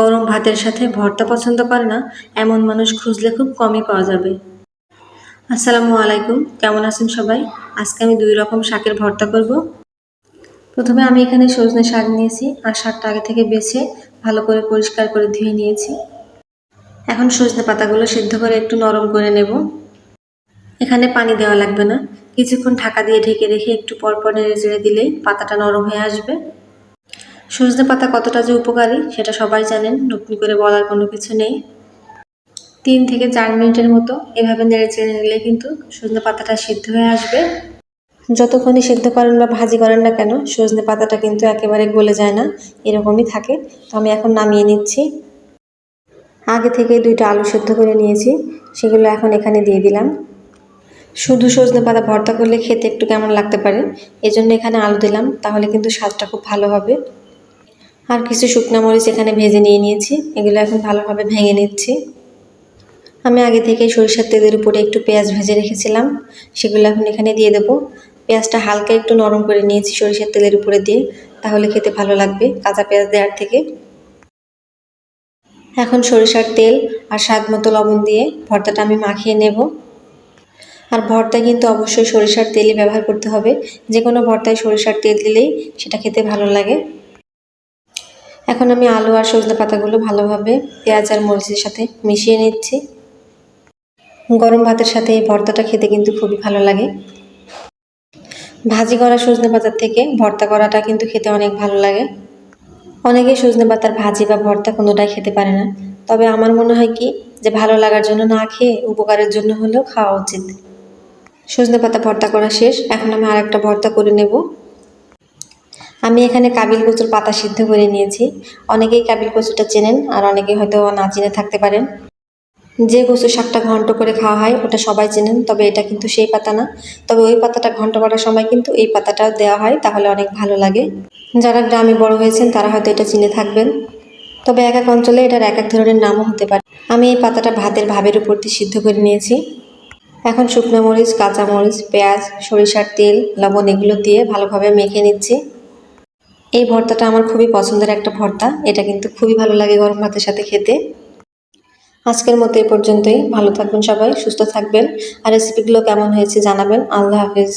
গরম ভাতের সাথে ভর্তা পছন্দ করে না, এমন মানুষ খুঁজলে খুব কমই পাওয়া যাবে। আসসালামু আলাইকুম, কেমন আছেন সবাই? আজকে আমি দুই রকম শাকের ভর্তা করব। প্রথমে আমি এখানে সজনে শাক নিয়েছি, আর শাকটা আগে থেকে বেছে ভালো করে পরিষ্কার করে ধুয়ে নিয়েছি। এখন সজনে পাতাগুলো সিদ্ধ করে একটু নরম করে নেব। এখানে পানি দেওয়া লাগবে না, কিছুক্ষণ ঢাকা দিয়ে ঢেকে রেখে একটু পরপর নেড়ে চেড়ে দিলেই পাতাটা নরম হয়ে আসবে। সজনে পাতা কতটা যে উপকারী, সেটা সবাই জানেন, নতুন করে বলার কোনো কিছু নেই। তিন থেকে চার মিনিটের মতো এভাবে নেড়ে চেড়ে নিলে কিন্তু সজনে পাতাটা সিদ্ধ হয়ে আসবে। যতক্ষণই সিদ্ধ করেন বা ভাজি করেন না কেন সজনে পাতাটা কিন্তু একেবারে গলে যায় না, এরকমই থাকে। তো আমি এখন নামিয়ে নিচ্ছি। আগে থেকে দুইটা আলু সেদ্ধ করে নিয়েছি, সেগুলো এখন এখানে দিয়ে দিলাম। শুধু সজনে পাতা ভর্তা করলে খেতে একটু কেমন লাগতে পারে, এজন্য এখানে আলু দিলাম, তাহলে কিন্তু স্বাদটা খুব ভালো হবে। আর কিছু শুকনা মরিচ এখানে ভেজে নিয়ে নিয়েছি। এগুলো এখন ভালোভাবে ভেঙে নিচ্ছি। আমি আগে থেকে সরিষার তেলের উপরে একটু পেঁয়াজ ভেজে রেখেছিলাম। সেগুলো এখন এখানে দিয়ে দেবো। পেঁয়াজটা হালকা একটু নরম করে নিয়েছি সরিষার তেলের উপরে দিয়ে, তাহলে খেতে ভালো লাগবে কাঁচা পেঁয়াজ দেওয়ার থেকে। এখন সরিষার তেল আর স্বাদ মতো লবণ দিয়ে ভর্তাটা আমি মাখিয়ে নেব। আর ভর্তা কিন্তু অবশ্যই সরিষার তেলই ব্যবহার করতে হবে। যে কোনো ভর্তায় সরিষার তেল দিলেই সেটা খেতে ভালো লাগে। এখন আমি আলু আর সজনে পাতাগুলো ভালোভাবে পেঁয়াজ আর মরিচের সাথে মিশিয়ে নিচ্ছি। গরম ভাতের সাথে এই ভর্তাটা খেতে কিন্তু খুবই ভালো লাগে। ভাজি করা সজনে পাতার থেকে ভর্তা করাটা কিন্তু খেতে অনেক ভালো লাগে। অনেকে সজনে পাতার ভাজি বা ভর্তা কোনোটাই খেতে পারে না। তবে আমার মনে হয় কি, যে ভালো লাগার জন্য না খেয়ে উপকারের জন্য হলেও খাওয়া উচিত। সজনে পাতা ভর্তা করা শেষ, এখন আমি আর একটা ভর্তা করে নেব। আমি এখানে কাবিল কচুর পাতা সিদ্ধ করে নিয়েছি। অনেকেই কাবিল কচুটা চেনেন আর অনেকে হয়তো না চিনে থাকতে পারেন। যে কচু শাকটা ঘন্ট করে খাওয়া হয়, ওটা সবাই চেনেন, তবে এটা কিন্তু সেই পাতা না। তবে ওই পাতাটা ঘন্ট করার সময় কিন্তু এই পাতাটাও দেওয়া হয়, তাহলে অনেক ভালো লাগে। যারা গ্রামে বড় হয়েছেন, তারা হয়তো এটা চিনে থাকবেন। তবে এক এক অঞ্চলে এটার এক এক ধরনের নামও হতে পারে। আমি এই পাতাটা ভাতের ভাবের উপর দিয়ে সিদ্ধ করে নিয়েছি। এখন শুকনো মরিচ, কাঁচা মরিচ, পেঁয়াজ, সরিষার তেল, লবণ এগুলো দিয়ে ভালোভাবে মেখে নিচ্ছি। এই ভর্তাটা আমার খুবই পছন্দের একটা ভর্তা। এটা কিন্তু খুবই ভালো লাগে গরম ভাতের সাথে খেতে। আজকের মতো এই পর্যন্তই। ভালো থাকবেন সবাই, সুস্থ থাকবেন। আর রেসিপিগুলো কেমন হয়েছে জানাবেন। আল্লাহ হাফিজ।